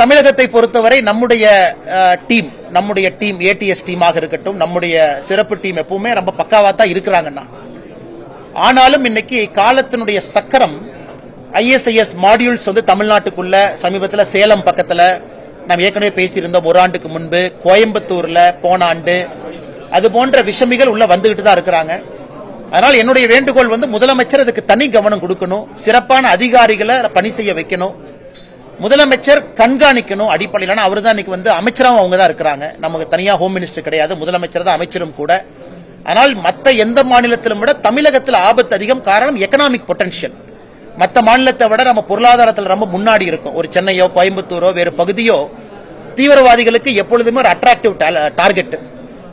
தமிழகத்தை பொறுத்தவரை நம்முடைய டீம் நம்முடைய டீம் ஏடிஎஸ் டீமாக இருக்கட்டும் நம்முடைய சிறப்பு டீம் எப்பவுமே ரொம்ப பக்காவா தான் இருக்கிறாங்கண்ணா. ஆனாலும் இன்னைக்கு காலத்தினுடைய சக்கரம் ஐஎஸ்ஐஎஸ் மாடியூல்ஸ் வந்து தமிழ்நாட்டுக்குள்ள சமீபத்தில் சேலம் பக்கத்தில் நாம் ஏற்கனவே பேசியிருந்தோம் ஒரு ஆண்டுக்கு முன்பு கோயம்புத்தூர்ல போன ஆண்டு அது போன்ற விஷமிகள் உள்ள வந்துகிட்டு தான் இருக்கிறாங்க. அதனால் என்னுடைய வேண்டுகோள் வந்து முதலமைச்சர் அதுக்கு தனி கவனம் கொடுக்கணும் சிறப்பான அதிகாரிகளை பணி செய்ய வைக்கணும் முதலமைச்சர் கண்காணிக்கணும் அடிப்படையில். அவர் தான் இன்னைக்கு வந்து அமைச்சராகவும் அவங்க தான் இருக்கிறாங்க. நமக்கு தனியாக ஹோம் மினிஸ்டர் கிடையாது முதலமைச்சர் தான் அமைச்சரும் கூட. ஆனால் மற்ற எந்த மாநிலத்திலும் விட தமிழகத்தில் ஆபத்து அதிகம். காரணம் எக்கனாமிக் பொட்டன்ஷியல் மற்ற மாநிலத்தை விட நம்ம பொருளாதாரத்தில் ரொம்ப முன்னாடி இருக்கும். ஒரு சென்னையோ கோயம்புத்தூரோ வேறு பகுதியோ தீவிரவாதிகளுக்கு எப்பொழுதுமே ஒரு அட்ராக்டிவ் டார்கெட்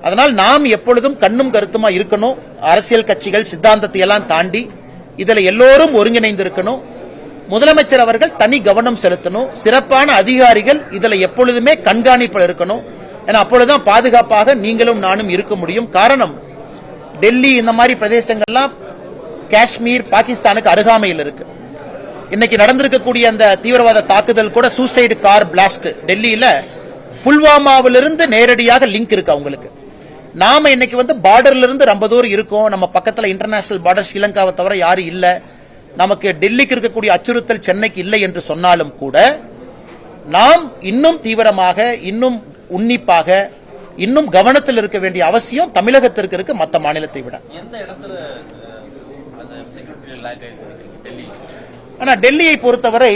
அதனால் நாம் எப்பொழுதும் கண்ணும் கருத்துமா இருக்கணும். அரசியல் கட்சிகள் சித்தாந்தத்தை எல்லாம் தாண்டி இதுல எல்லோரும் ஒருங்கிணைந்து இருக்கணும் முதலமைச்சர் அவர்கள் தனி கவனம் செலுத்தணும். சிறப்பான அதிகாரிகள் இதுல எப்பொழுதுமே கண்காணிப்பில் இருக்கணும். ஏன்னா அப்பொழுதுதான் பாதுகாப்பாக நீங்களும் நானும் இருக்க முடியும். காரணம் டெல்லி இந்த மாதிரி பிரதேசங்கள்லாம் காஷ்மீர் பாகிஸ்தானுக்கு அருகாமையில் இருக்கு. இன்னைக்கு நடந்திருக்கக்கூடிய அந்த தீவிரவாத தாக்குதல் கூட சூசைடு கார் பிளாஸ்ட். டெல்லியில புல்வாமாவிலிருந்து நேரடியாக லிங்க் இருக்கு அவங்களுக்கு. நாம இன்னைக்கு வந்து பார்டர்ல இருந்து ரொம்ப தூரம் இருக்கோம். நம்ம பக்கத்துல இன்டர்நேஷனல் பார்டர் ஸ்ரீலங்காவை தவிர யாரும் இல்ல. நமக்கு டெல்லிக்கு இருக்கக்கூடிய அச்சுறுத்தல் சென்னைக்கு இல்லை என்று சொன்னாலும் கூட நாம் இன்னும் தீவிரமாக இன்னும் உன்னிப்பாக இன்னும் கவனத்தில் இருக்க வேண்டிய அவசியம் தமிழகத்திற்கு இருக்கு மற்ற மாநிலத்தை விட. ஆனா டெல்லியை பொறுத்தவரை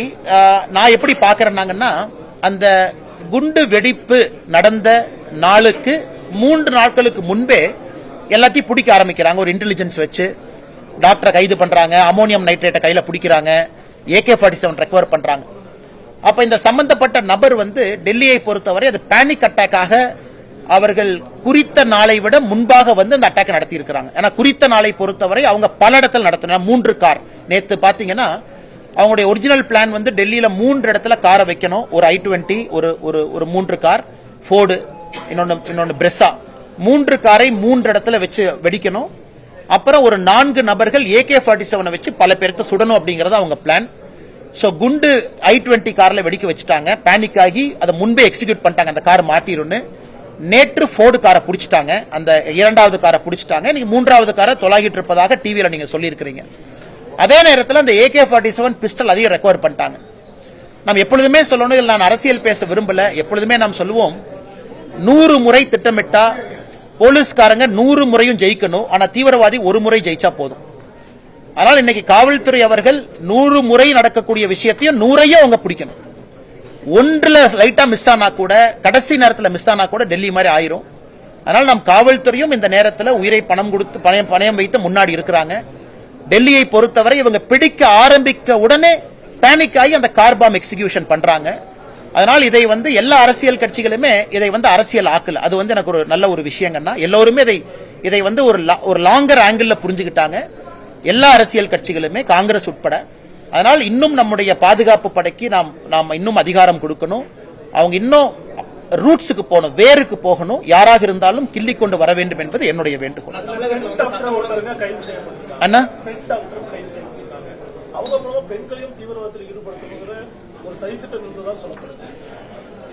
நான் எப்படி பாக்குறேன்னாங்கன்னா அந்த குண்டு வெடிப்பு நடந்த நாளுக்கு மூன்று நாட்களுக்கு முன்பே எல்லாத்தையும் பிடிக்க ஆரம்பிக்கிறாங்க. ஒரு இன்டெலிஜென்ஸ் வச்சு டாக்டரை கைது பண்றாங்க. அமோனியம் நைட்ரேட்டை கையில பிடிக்கிறாங்க. ஏகே ஃபார்ட்டி செவன் ரெக்கவர் பண்றாங்க. அப்ப இந்த சம்பந்தப்பட்ட நபர் வந்து டெல்லியை பொறுத்தவரை அது பேனிக் அட்டாக்காக அவர்கள் குறித்த நாளை விட முன்பாக வந்து அந்த அட்டாக் நடத்தி இருக்கிறாங்க ஏன்னா குறித்த நாளை பொறுத்தவரை அவங்க பல இடத்துல நடத்தின மூன்று கார். நேத்து பாத்தீங்கன்னா அவங்களுடைய ஒரிஜினல் பிளான் வந்து டெல்லியில மூன்று இடத்துல காரை வைக்கணும். ஒரு ஐ டுவெண்ட்டி ஒரு ஒரு ஒரு மூன்று கார். ஃபோர்டு இன்னொன்று இன்னொன்று பிரெஸ்ஸா. மூன்று காரை மூன்று இடத்துல வச்சு வெடிக்கணும். அப்புறம் ஒரு நான்கு நபர்கள் ஏகே ஃபார்ட்டி செவனை வச்சு பல பேர்த்த சுடணும் அப்படிங்கறது அவங்க பிளான் ஸோ குண்டு ஐ டுவெண்ட்டி காரில் வெடிக்க வச்சுட்டாங்க. பேனிக் ஆகி அதை முன்பே எக்ஸிக்யூட் பண்ணிட்டாங்க. அந்த கார் மாட்டிடும்னு. நேற்று ஃபோர்டு காரை பிடிச்சிட்டாங்க. அந்த இரண்டாவது காரை பிடிச்சிட்டாங்க. இன்னைக்கு மூன்றாவது காரை தொலாகிட்டு இருப்பதாக டிவியில் நீங்கள் சொல்லியிருக்கிறீங்க. அதே நேரத்தில் அந்த ஏகே ஃபார்ட்டி செவன் பிஸ்டல் அதையும் ரெக்கவர் பண்ணிட்டாங்க. நம்ம எப்பொழுதுமே சொல்லணும் இதில் நான் அரசியல் பேச விரும்பல. எப்பொழுதுமே நாம் சொல்லுவோம் நூறு முறை திட்டமிட்டா போலீஸ்காரங்க நூறு முறையும் ஜெயிக்கணும். ஆனா தீவிரவாதி ஒரு முறை ஜெயிச்சா போதும். ஆனால் இன்னைக்கு காவல்துறை அவர்கள் நூறு முறை நடக்கக்கூடிய விஷயத்தையும் நூறையும் அவங்க பிடிக்கணும். ஒன்றுல லைட்டா மிஸ் ஆனா கூட கடைசி நேரத்தில் மிஸ் ஆனா கூட டெல்லி மாதிரி ஆயிரும். அதனால் நம் காவல்துறையும் இந்த நேரத்தில் உயிரை பணம் கொடுத்து பணம் பணயம் வைத்து முன்னாடி இருக்கிறாங்க. டெல்லியை பொறுத்தவரை இவங்க பிடிக்க ஆரம்பிக்க உடனே பேனிக் ஆகி அந்த கார் பாம் எக்ஸிகியூஷன் பண்றாங்க. அதனால் இதை வந்து எல்லா அரசியல் கட்சிகளுமே இதை வந்து அரசியல் ஆக்கல. அது வந்து எனக்கு ஒரு நல்ல ஒரு விஷயங்கன்னா எல்லோருமே இதை இதை வந்து ஒரு ஒரு லாங்கர் ஆங்கிள் புரிஞ்சுக்கிட்டாங்க எல்லா அரசியல் கட்சிகளுமே காங்கிரஸ் உட்பட. அதனால் இன்னும் நம்முடைய பாதுகாப்பு படைக்கு நாம் நாம் இன்னும் அதிகாரம் கொடுக்கணும். அவங்க இன்னும் ரூட்ஸுக்கு போகணும் வேருக்கு போகணும். யாராக இருந்தாலும் கிள்ளி கொண்டு வர வேண்டும் என்பது என்னுடைய வேண்டுகோள். அண்ணா?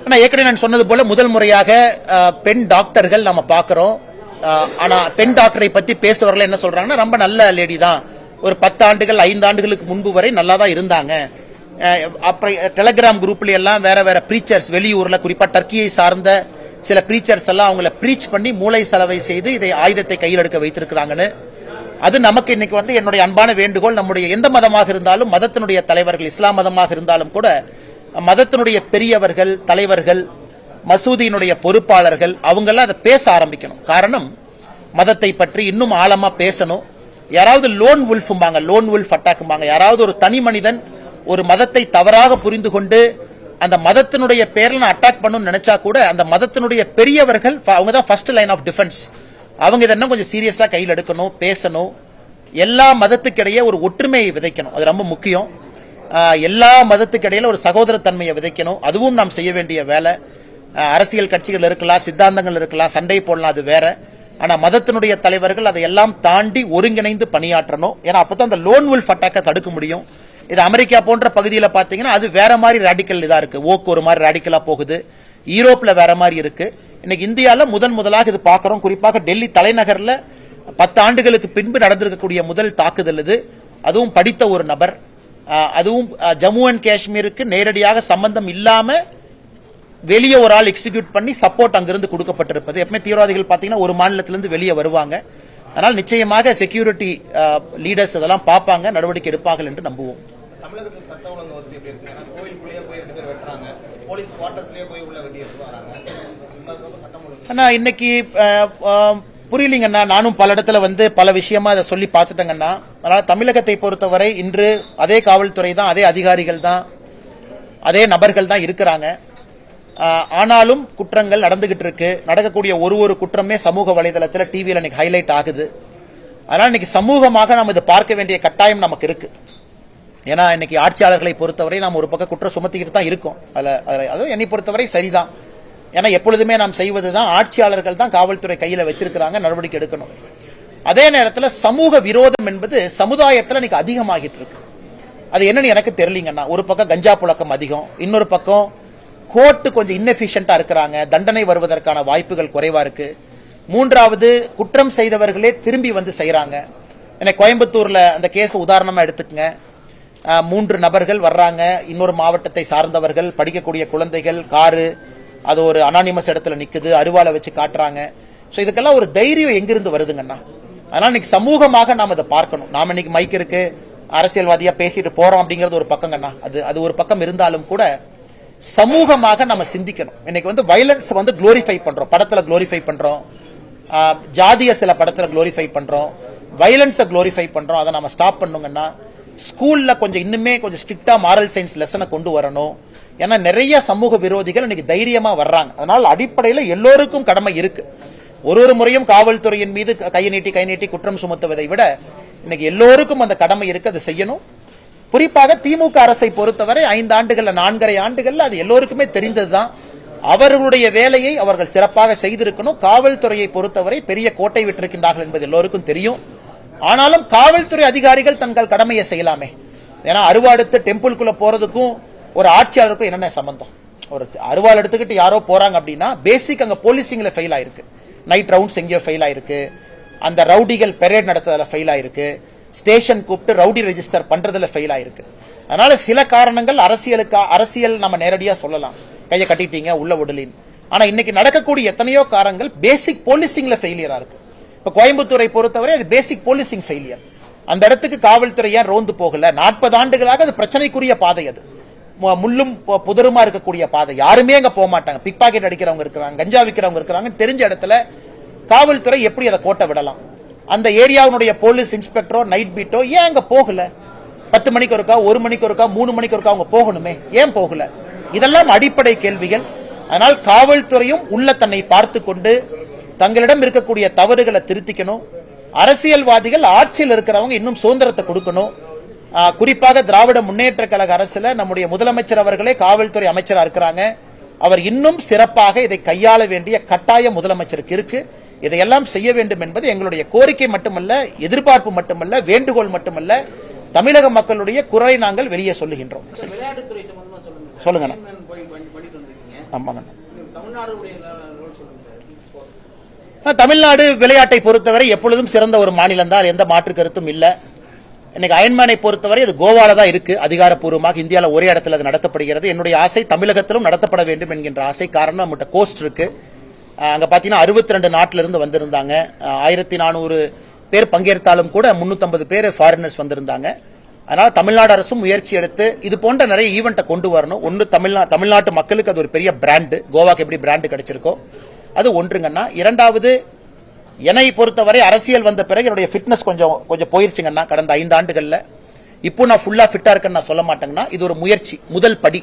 ஆனால் ஏற்கனவே நான் சொன்னது போல முதல் முறையாக பெண் டாக்டர்கள் நம்ம பார்க்குறோம். ஆனால் பெண் டாக்டரை பற்றி பேசுவவர்கள் என்ன சொல்கிறாங்கன்னா ரொம்ப நல்ல லேடி தான். ஒரு பத்து ஆண்டுகள் ஐந்து ஆண்டுகளுக்கு முன்பு வரை நல்லா தான் இருந்தாங்க. அப்புறம் டெலகிராம் குரூப்ல எல்லாம் வேற வேற ப்ரீச்சர்ஸ் வெளியூரில் குறிப்பாக டர்க்கியை சார்ந்த சில ப்ரீச்சர்ஸ் எல்லாம் அவங்கள ப்ரீச் பண்ணி மூளை செலவை செய்து இதை ஆயுதத்தை கையில் எடுக்க வைத்திருக்கிறாங்கன்னு அது நமக்கு இன்னைக்கு வந்து என்னுடைய அன்பான வேண்டுகோள். நம்முடைய எந்த மதமாக இருந்தாலும் மதத்தினுடைய தலைவர்கள் இஸ்லாம் மதமாக இருந்தாலும் கூட மதத்தினுடைய பெரியவர்கள் தலைவர்கள் மசூதியினுடைய பொறுப்பாளர்கள் அவங்கெல்லாம் அதை பேச ஆரம்பிக்கணும். காரணம் மதத்தை பற்றி இன்னும் ஆழமா பேசணும். யாராவது லோன் உல்ஃபும்பாங்க லோன் உல்ஃப் அட்டாக்கும்பாங்க. யாராவது ஒரு தனி மனிதன் ஒரு மதத்தை தவறாக புரிந்து கொண்டு அந்த மதத்தினுடைய பேரில் அட்டாக் பண்ணணும்னு நினைச்சா கூட அந்த மதத்தினுடைய பெரியவர்கள் அவங்க தான் ஃபர்ஸ்ட் லைன் ஆஃப் டிஃபென்ஸ் அவங்க இதை கொஞ்சம் சீரியஸாக கையில் எடுக்கணும் பேசணும். எல்லா மதத்துக்கிடையே ஒரு ஒற்றுமையை விதைக்கணும். அது ரொம்ப முக்கியம். எல்லா மதத்துக்கிடையில் ஒரு சகோதரத்தன்மையை விதைக்கணும். அதுவும் நாம் செய்ய வேண்டிய வேலை. அரசியல் கட்சிகள் இருக்கலாம் சித்தாந்தங்கள் இருக்கலாம் சண்டை போடலாம் அது வேற. ஆனா மதத்தினுடைய தலைவர்கள் அதையெல்லாம் தாண்டி ஒருங்கிணைந்து பணியாற்றணும். ஏன்னா அப்பதான் அந்த லோன் வில் அட்டாக்கை தடுக்க முடியும். இது அமெரிக்கா போன்ற பகுதியில் பாத்தீங்கன்னா அது வேற மாதிரி ரேடிக்கல் இதா இருக்கு. ஓக்கு ஒரு மாதிரி ரேடிக்கலா போகுது. யூரோப்ல வேற மாதிரி இருக்கு. இன்னைக்கு இந்தியாவில் முதன் முதலாக இது பார்க்குறோம். குறிப்பாக டெல்லி தலைநகரில் பத்து ஆண்டுகளுக்கு பின்பு நடந்திருக்கக்கூடிய முதல் தாக்குதல் இது. அதுவும் படித்த ஒரு நபர். அதுவும் ஜம்மு அண்ட் காஷ்மீருக்கு நேரடியாக சம்பந்தம் இல்லாமல் வெளியே ஒரு ஆள் எக்ஸிக்யூட் பண்ணி சப்போர்ட் அங்கிருந்து கொடுக்கப்பட்டிருப்பது. எப்பவுமே தீவிரவாதிகள் பார்த்தீங்கன்னா ஒரு மாநிலத்திலிருந்து வெளியே வருவாங்க. அதனால் நிச்சயமாக செக்யூரிட்டி லீடர்ஸ் இதெல்லாம் பார்ப்பாங்க. நடவடிக்கை எடுப்பார்கள் என்று நம்புவோம். தமிழகத்தில் சட்ட ஒழுங்கு வந்து எப்படி இருக்கு. ஏன்னா கோயிலுக்குள்ளேயே போய் ரெண்டு பேர் வெட்டுறாங்க. போலீஸ் குவார்டர்ஸ்லயே போய் உள்ள வெட்டி எடுத்து வராங்க இந்த மாதிரி சட்டம் ஒழுங்கு அண்ணா இன்னைக்கு அஹ், புரியலீங்கண்ணா. நானும் பல இடத்துல வந்து பல விஷயமா அதை சொல்லி பார்த்துட்டேங்கண்ணா. அதனால தமிழகத்தை பொறுத்தவரை இன்று அதே காவல்துறை தான் அதே அதிகாரிகள் தான் அதே நபர்கள் தான் இருக்கிறாங்க. ஆனாலும் குற்றங்கள் நடந்துகிட்டு இருக்கு. நடக்கக்கூடிய ஒரு ஒரு குற்றமே சமூக வலைதளத்தில் டிவியில் இன்னைக்கு ஹைலைட் ஆகுது. அதனால இன்னைக்கு சமூகமாக நாம் இதை பார்க்க வேண்டிய கட்டாயம் நமக்கு இருக்கு. ஏன்னா இன்னைக்கு ஆட்சியாளர்களை பொறுத்தவரை நாம் ஒரு பக்கம் குற்றம் சுமத்திக்கிட்டு தான் இருக்கோம். அதில் அதாவது அதுவும் என்னை பொறுத்தவரை சரிதான். ஏன்னா எப்பொழுதுமே நாம் செய்வது தான் ஆட்சியாளர்கள் தான் காவல்துறை கையில் வச்சிருக்கிறாங்க நடவடிக்கை எடுக்கணும். அதே நேரத்தில் சமூக விரோதம் என்பது சமுதாயத்தில் இன்னைக்கு அதிகமாகிட்டு இருக்கு. அது என்னன்னு எனக்கு தெரியலீங்கன்னா ஒரு பக்கம் கஞ்சா புழக்கம் அதிகம் இன்னொரு பக்கம் கோர்ட்டு கொஞ்சம் இன்னெஃபிஷியண்டா இருக்கிறாங்க தண்டனை வருவதற்கான வாய்ப்புகள் குறைவாக இருக்கு. மூன்றாவது குற்றம் செய்தவர்களே திரும்பி வந்து செய்கிறாங்க என்னை கோயம்புத்தூரில் அந்த கேஸ் உதாரணமாக எடுத்துக்கங்க. மூன்று நபர்கள் வர்றாங்க இன்னொரு மாவட்டத்தை சார்ந்தவர்கள் படிக்கக்கூடிய குழந்தைகள் காரு அது ஒரு அனானிமஸ் இடத்துல நிற்குது அருவாளை வச்சு காட்டுறாங்க. ஸோ இதுக்கெல்லாம் ஒரு தைரியம் எங்கிருந்து வருதுங்கண்ணா? அதனால் இன்னைக்கு சமூகமாக நாம் இதை பார்க்கணும். நாம இன்னைக்கு மைக் இருக்கு அரசியல்வாதியாக பேசிட்டு போகிறோம் அப்படிங்கிறது ஒரு பக்கங்கண்ணா. அது அது ஒரு பக்கம் இருந்தாலும் கூட சமூகமாக நம்ம சிந்திக்கணும். இன்னைக்கு வந்து வயலன்ஸ் வந்து குளோரிஃபை பண்றோம். படத்துல குளோரிஃபை பண்றோம். ஜாதிய சில படத்துல குளோரிஃபை பண்றோம். வயலன்ஸை குளோரிஃபை பண்றோம். அதை நம்ம ஸ்டாப் பண்ணுங்கன்னா ஸ்கூல்ல கொஞ்சம் இன்னுமே கொஞ்சம் ஸ்ட்ரிக்டா மாரல் சயின்ஸ் லெசனை கொண்டு வரணும். ஏன்னா நிறைய சமூக விரோதிகள் இன்னைக்கு தைரியமா வர்றாங்க. அதனால் அடிப்படையில் எல்லோருக்கும் கடமை இருக்கு. ஒரு ஒரு முறையும் காவல்துறையின் மீது கை நீட்டி கை நீட்டி குற்றம் சுமத்துவதை விட இன்னைக்கு எல்லோருக்கும் அந்த கடமை இருக்கு அதை செய்யணும். குறிப்பாக திமுக அரசை பொறுத்தவரை ஐந்து ஆண்டுகள்ல நான்கரை ஆண்டுகள்ல அது எல்லோருக்குமே தெரிந்ததுதான். அவர்களுடைய வேலையை அவர்கள் சிறப்பாக செய்திருக்கணும். காவல்துறையை பொறுத்தவரை பெரிய கோட்டை விட்டிருக்கின்றார்கள் என்பது எல்லோருக்கும் தெரியும். ஆனாலும் காவல்துறை அதிகாரிகள் தங்கள் கடமையை செய்யலாமே. ஏன்னா அறுவாடுத்து டெம்பிள்குள்ள போறதுக்கும் ஒரு ஆட்சியாளருக்கும் என்னென்ன சம்பந்தம்? ஒரு அருவாள் எடுத்துக்கிட்டு யாரோ போறாங்க அப்படின்னா பேசிக் அங்க போலீசிங்ல ஃபெயில் ஆயிருக்கு. நைட் ரவுண்ட்ஸ் எங்கேயோ ஃபெயில் ஆயிருக்கு. அந்த ரவுடிகள் பெரேட் நடத்துறதுல ஃபெயில் ஆயிருக்கு. ஸ்டேஷன் கூப்பிட்டு ரவுடி ரெஜிஸ்டர் பண்றதுல ஃபெயில் ஆயிருக்கு. அதனால சில காரணங்கள் அரசியலுக்கு அரசியல் நம்ம நேரடியா சொல்லலாம். கையை கட்டிட்டீங்க உள்ள உடலின் ஆனா இன்னைக்கு நடக்கக்கூடிய எத்தனையோ காரணங்கள் பேசிக் போலீசிங்ல ஃபெயிலியரா இருக்கு. இப்ப கோயம்புத்தூரை பொறுத்தவரை அது பேசிக் போலீசிங் ஃபெயிலியர் அந்த இடத்துக்கு காவல்துறை ஏன் ரோந்து போகல? நாற்பது ஆண்டுகளாக அது பிரச்சனைக்குரிய பாதை அது. முள்ளும் புதருமா இருக்கக்கூடிய பாதை. யாருமே அங்க போக மாட்டாங்க. பிக் பாக்கெட் அடிக்கிறவங்க இருக்கிறாங்க கஞ்சா விற்கிறவங்க இருக்கிறாங்க தெரிஞ்ச இடத்துல காவல்துறை எப்படி அதை கோட்டை விடலாம்? அந்த ஏரியாவுடைய போலீஸ் இன்ஸ்பெக்டரோ நைட் பீட்டோ ஏன் அங்க போகல? பத்து மணிக்கு ஒருக்கா ஒரு மணிக்கு ஒருக்கா மூணு மணிக்கு ஒருக்கா அவங்க போகணுமே? ஏன் போகல? இதெல்லாம் அடிப்படை கேள்விகள். அதனால் காவல்துறையும் உள்ள தன்னை பார்த்து கொண்டு தங்களிடம் இருக்கக்கூடிய தவறுகளை திருத்திக்கணும். அரசியல்வாதிகள் ஆட்சியில் இருக்கிறவங்க இன்னும் சுதந்திரத்தை கொடுக்கணும். குறிப்பாக திராவிட முன்னேற்ற கழக அரசுல நம்முடைய முதலமைச்சர் அவர்களே காவல்துறை அமைச்சரா இருக்கிறாங்க. அவர் இன்னும் சிறப்பாக இதை கையாள வேண்டிய கட்டாயம் முதலமைச்சருக்கு இருக்கு. இதையெல்லாம் செய்ய வேண்டும் என்பது எங்களுடைய கோரிக்கை மட்டுமல்ல எதிர்பார்ப்பு மட்டுமல்ல வேண்டுகோள் மட்டுமல்ல. தமிழக மக்களுடைய குரலை நாங்கள் வெளியே சொல்லுகின்றோம். சொல்லுங்க ஆமாங்க தமிழ்நாடு விளையாட்டை பொறுத்தவரை எப்பொழுதும் சிறந்த ஒரு மாநிலம் தான் எந்த மாற்று கருத்தும் இல்ல. இன்னைக்கு அயன்மேனை பொறுத்தவரை அது கோவால தான் இருக்கு. அதிகாரப்பூர்வமாக இந்தியாவில் ஒரே இடத்துல அது நடத்தப்படுகிறது. என்னுடைய ஆசை தமிழகத்திலும் நடத்தப்பட வேண்டும் என்கின்ற ஆசை. காரணம் நம்மகிட்ட கோஸ்ட் இருக்கு. அங்கே அங்க பாத்தீங்கன்னா அறுபத்தி ரெண்டு நாட்டில இருந்து வந்திருந்தாங்க ஆயிரத்தி நானூறு பேர் பங்கேற்றாலும் கூட 350 பேர் ஃபாரினர்ஸ் வந்திருந்தாங்க. அதனால தமிழ்நாடு அரசும் முயற்சி எடுத்து இது போன்ற நிறைய ஈவெண்ட்டை கொண்டு வரணும். ஒன்று தமிழ்நா தமிழ்நாட்டு மக்களுக்கு அது ஒரு பெரிய பிராண்டு கோவாக்கு எப்படி பிராண்டு கிடைச்சிருக்கோ அது ஒன்றுங்கன்னா இரண்டாவது என்னை பொறுத்தவரை அரசியல் வந்த பிறகு என்னுடைய ஃபிட்னஸ் கொஞ்சம் கொஞ்சம் போயிருச்சுங்கன்னா கடந்த ஐந்து ஆண்டுகளில் இப்போ நான் ஃபுல்லாக ஃபிட்டாக இருக்கேன்னு நான் சொல்ல மாட்டேங்கன்னா இது ஒரு முயற்சி முதல் படி.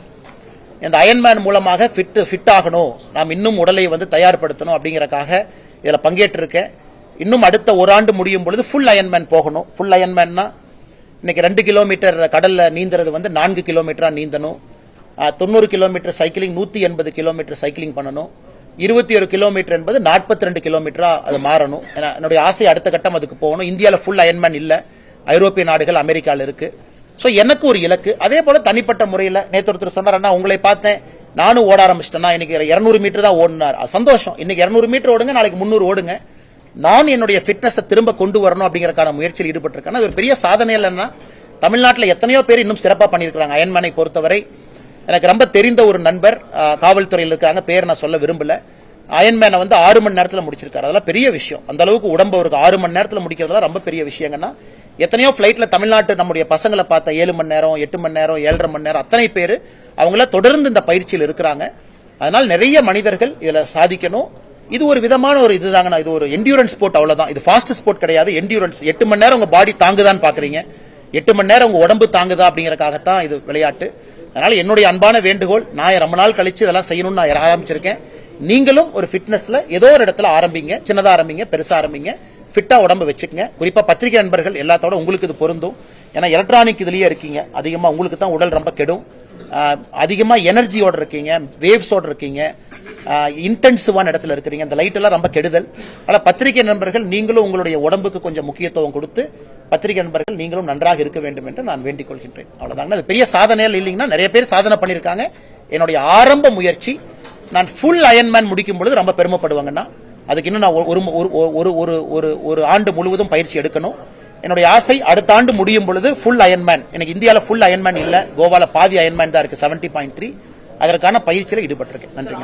இந்த அயன்மேன் மூலமாக ஃபிட்டு ஃபிட் ஆகணும். நாம் இன்னும் உடலை வந்து தயார்படுத்தணும் அப்படிங்கிறக்காக இதில் பங்கேற்றிருக்கேன். இன்னும் அடுத்த ஒரு ஆண்டு முடியும் பொழுது ஃபுல் அயன்மேன் போகணும். ஃபுல் அயன்மேன்னா இன்னைக்கு ரெண்டு கிலோமீட்டர் கடலில் நீந்துறது வந்து நான்கு கிலோமீட்டராக நீந்தணும். தொண்ணூறு கிலோமீட்டர் சைக்கிளிங் நூற்றி எண்பது கிலோமீட்டர் சைக்கிளிங் பண்ணணும். இருபத்தி ஒரு கிலோமீட்டர் என்பது நாற்பத்தி ரெண்டு கிலோமீட்டரா அது மாறணும். ஏன்னா என்னுடைய ஆசை அடுத்த கட்டம் அதுக்கு போகணும். இந்தியாவில் ஃபுல் அயன்மேன் இல்லை. ஐரோப்பிய நாடுகள் அமெரிக்காவில் இருக்கு. ஸோ எனக்கு ஒரு இலக்கு. அதே போல தனிப்பட்ட முறையில் நேற்று ஒருத்தர் சொன்னார் அண்ணா உங்களை பார்த்தேன். நானும் ஓட ஆரம்பிச்சிட்டேன்னா இன்னைக்கு இரநூறு மீட்டர் தான் ஓடினார். அது சந்தோஷம். இன்னைக்கு இரநூறு மீட்டர் ஓடுங்க நாளைக்கு முந்நூறு ஓடுங்க. நான் என்னுடைய ஃபிட்னஸை திரும்ப கொண்டு வரணும் அப்படிங்கறக்கான முயற்சியில் ஈடுபட்டிருக்கேன். அது ஒரு பெரிய சாதனை இல்லைன்னா தமிழ்நாட்டில் எத்தனையோ பேர் இன்னும் சிறப்பாக பண்ணியிருக்காங்க அயன்மேனை பொறுத்தவரை எனக்கு ரொம்ப தெரிந்த ஒரு நண்பர் காவல்துறையில் இருக்கிறாங்க. பேர் நான் சொல்ல விரும்பல. அயன்மேனை வந்து ஆறு மணி நேரத்தில் முடிச்சிருக்காரு. அதெல்லாம் பெரிய விஷயம். அந்த அளவுக்கு உடம்பு அவருக்கு ஆறு மணி நேரத்தில் முடிக்கிறதுலாம் ரொம்ப பெரிய விஷயங்கன்னா எத்தனையோ ஃப்ளைட்டில் தமிழ்நாட்டு நம்முடைய பசங்களை பார்த்த ஏழு மணி நேரம் எட்டு மணி நேரம் ஏழரை மணி நேரம் அத்தனை பேர் அவங்கள தொடர்ந்து இந்த பயிற்சியில் இருக்கிறாங்க. அதனால் நிறைய மனிதர்கள் இதில் சாதிக்கணும். இது ஒரு விதமான ஒரு இதுதாங்கண்ணா இது ஒரு என்டியூரன்ஸ் ஸ்போர்ட் அவ்வளோதான் இது ஃபாஸ்ட் ஸ்போர்ட் கிடையாது. என்டியூரன்ஸ் எட்டு மணி நேரம் உங்கள் பாடி தாங்குதான்னு பார்க்குறீங்க எட்டு மணி நேரம் உங்கள் உடம்பு தாங்குதா அப்படிங்கறக்காகத்தான் இது விளையாட்டு. அதனால என்னுடைய அன்பான வேண்டுகோள் நான் ரொம்ப நாள் கழிச்சு இதெல்லாம் செய்யணும்னு நான் ஆரம்பிச்சிருக்கேன். நீங்களும் ஒரு ஃபிட்னஸ்ல ஏதோ ஒரு இடத்துல ஆரம்பிங்க சின்னதாக ஆரம்பிங்க பெருசாக ஆரம்பிங்க ஃபிட்டா உடம்பு வச்சுக்கங்க. குறிப்பா பத்திரிகை நண்பர்கள் எல்லாத்தோட உங்களுக்கு இது பொருந்தும். ஏன்னா எலக்ட்ரானிக் இதுலயே இருக்கீங்க. அதிகமா உங்களுக்கு தான் உடல் ரொம்ப கெடும். அதிகமாக அதிகமா எனர்ஜியோட இருக்கீங்க வேவ்ஸோட இருக்கீங்க. இன்டென்சிவான இடத்துல இருக்கிறீங்க. அந்த லைட் எல்லாம் ரொம்ப கெடுதல். ஆனால் பத்திரிகை நண்பர்கள் நீங்களும் உங்களுடைய உடம்புக்கு கொஞ்சம் முக்கியத்துவம் கொடுத்து பத்திரிகை நண்பர்கள் நீங்களும் நன்றாக இருக்க வேண்டும் என்று நான் வேண்டிக் கொள்கின்றேன். அவ்வளவுதாங்க. அது பெரிய சாதனைகள் இல்லைங்கன்னா நிறைய பேர் சாதனை பண்ணியிருக்காங்க. என்னுடைய ஆரம்ப முயற்சி நான் ஃபுல் அயன்மேன் முடிக்கும் பொழுது ரொம்ப பெருமைப்படுவாங்கன்னா அதுக்கு இன்னும் நான் ஒரு ஒரு ஒரு ஒரு ஒரு ஒரு ஆண்டு முழுவதும் பயிற்சி எடுக்கணும். என்னுடைய ஆசை அடுத்த ஆண்டு முடியும் பொழுது ஃபுல் அயன்மேன் எனக்கு இந்தியாவில் ஃபுல் அயன்மேன் இல்லை கோவால பாதி அயன்மேன் தான் இருக்கு செவன்டி பாயிண்ட் த்ரீ அதற்கான பயிற்சியில் ஈடுபட்டிருக்கேன். நன்றி